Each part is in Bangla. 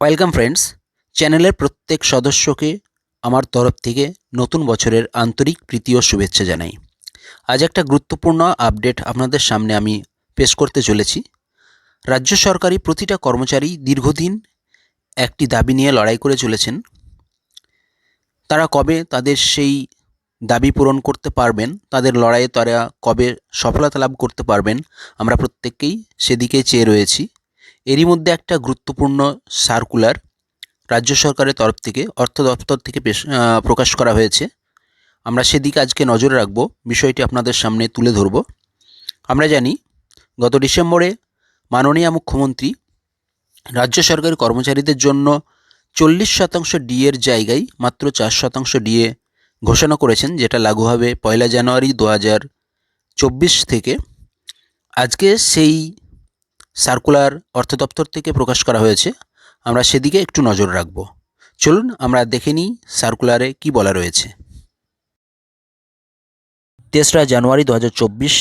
ওয়েলকাম ফ্রেন্ডস চ্যানেলের প্রত্যেক সদস্যকে আমার তরফ থেকে নতুন বছরের আন্তরিক প্রীতি ও শুভেচ্ছা জানাই। আজ একটা গুরুত্বপূর্ণ আপডেট আপনাদের সামনে আমি পেশ করতে চলেছি। রাজ্য সরকারি প্রতিটা কর্মচারী দীর্ঘদিন একটি দাবি নিয়ে লড়াই করে চলেছেন। তারা কবে তাদের সেই দাবি পূরণ করতে পারবেন, তাদের লড়াইয়ে তারা কবে সফলতা লাভ করতে পারবেন, আমরা প্রত্যেককেই সেদিকে চেয়ে রয়েছি। এরই মধ্যে একটা গুরুত্বপূর্ণ সার্কুলার রাজ্য সরকারের তরফ থেকে, অর্থ দপ্তর থেকে পেশ প্রকাশ করা হয়েছে। আমরা সেদিকে আজকে নজর রাখব, বিষয়টি আপনাদের সামনে তুলে ধরব। আমরা জানি, গত ডিসেম্বরে মাননীয় মুখ্যমন্ত্রী রাজ্য সরকারি কর্মচারীদের জন্য চল্লিশ শতাংশ ডিএর জায়গায় মাত্র চার শতাংশ ডিএ ঘোষণা করেছেন, যেটা লাগু হবে পয়লা জানুয়ারি দু হাজার চব্বিশ থেকে। আজকে সেই সার্কুলার অর্থ দপ্তর থেকে প্রকাশ করা হয়েছে। আমরা সেদিকে একটু নজর রাখব। চলুন, আমরা দেখে নিই সার্কুলারে কি বলা রয়েছে। তেসরা জানুয়ারি দু হাজার চব্বিশ।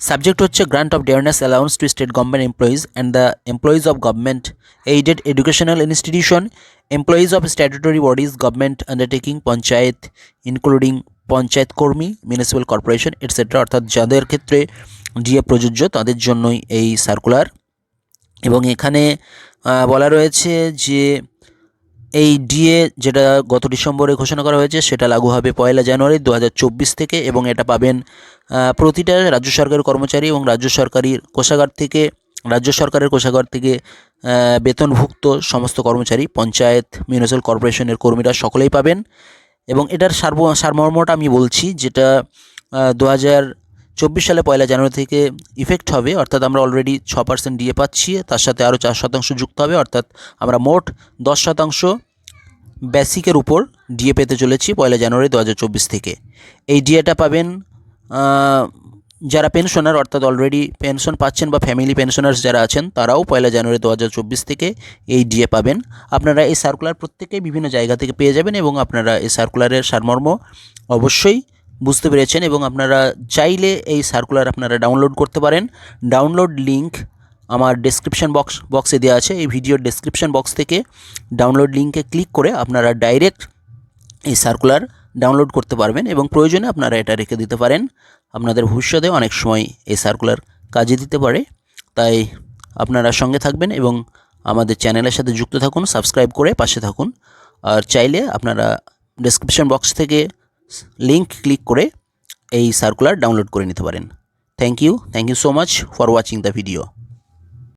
সাবজেক্ট হচ্ছে grant of dearness allowance to state government employees and the employees of government aided educational institution. Employees of statutory bodies government undertaking panchayat, including panchayat কর্মী, মিউনিসিপ্যাল কর্পোরেশন এটসেট্রা অর্থাৎ যাদের ক্ষেত্রে ডিএ প্রযোজ্য তাদের জন্যই এই সার্কুলার এবং এখানে বলা রয়েছে যে এই ডিএ যেটা গত ডিসেম্বরে ঘোষণা করা হয়েছে সেটা লাগু হবে পয়লা জানুয়ারি দু হাজার চব্বিশ থেকে এবং এটা পাবেন প্রতিটা রাজ্য সরকারের কর্মচারী এবং রাজ্য সরকারির কোষাগার থেকে, রাজ্য সরকারের কোষাগার থেকে বেতনভুক্ত সমস্ত কর্মচারী, পঞ্চায়েত মিউনিসিপ্যাল কর্পোরেশনের কর্মীরা সকলেই পাবেন এবং এটার সার্ব, সারমর্মটা আমি বলছি যেটা দু হাজার চব্বিশ সালে পয়লা জানুয়ারি থেকে ইফেক্ট হবে, অর্থাৎ আমরা অলরেডি ছ পার্সেন্ট ডিএ পাচ্ছি, তার সাথে আরও চার শতাংশ যুক্ত হবে, অর্থাৎ আমরা মোট দশ শতাংশ বেসিকের উপর ডিএ পেতে চলেছি পয়লা জানুয়ারি দু হাজার চব্বিশ থেকে। এই ডিএটা পাবেন যারা পেনশনার অর্থাৎ অলরেডি পেনশন পাচ্ছেন বা ফ্যামিলি পেনশনার্স যারা আছেন, তারাও পয়লা জানুয়ারি দু হাজার চব্বিশ থেকে এই ডিএ পাবেন। আপনারা এই সার্কুলার প্রত্যেকেই বিভিন্ন জায়গা থেকে পেয়ে যাবেন এবং আপনারা এই সার্কুলারের সারমর্ম অবশ্যই বুঝতে পেরেছেন এবং আপনারা চাইলে এই সার্কুলার আপনারা ডাউনলোড করতে পারেন। ডাউনলোড লিংক আমার ডেসক্রিপশন বক্স বক্সে দেওয়া আছে। এই ভিডিওর ডেসক্রিপশন বক্স থেকে ডাউনলোড লিঙ্কে ক্লিক করে আপনারা ডাইরেক্ট এই সার্কুলার ডাউনলোড করতে পারবেন এবং প্রয়োজনে আপনারা এটা রেখে দিতে পারেন। আপনাদের ভবিষ্যতে অনেক সময় এই সার্কুলার কাজে দিতে পারে। তাই আপনারা সঙ্গে থাকবেন এবং আমাদের চ্যানেলের সাথে যুক্ত থাকুন সাবস্ক্রাইব করে পাশে থাকুন। আর চাইলে আপনারা ডেসক্রিপশন বক্স থেকে লিংক ক্লিক করে এই সার্কুলার ডাউনলোড করে নিতে পারেন। Thank you thank you so much for watching the video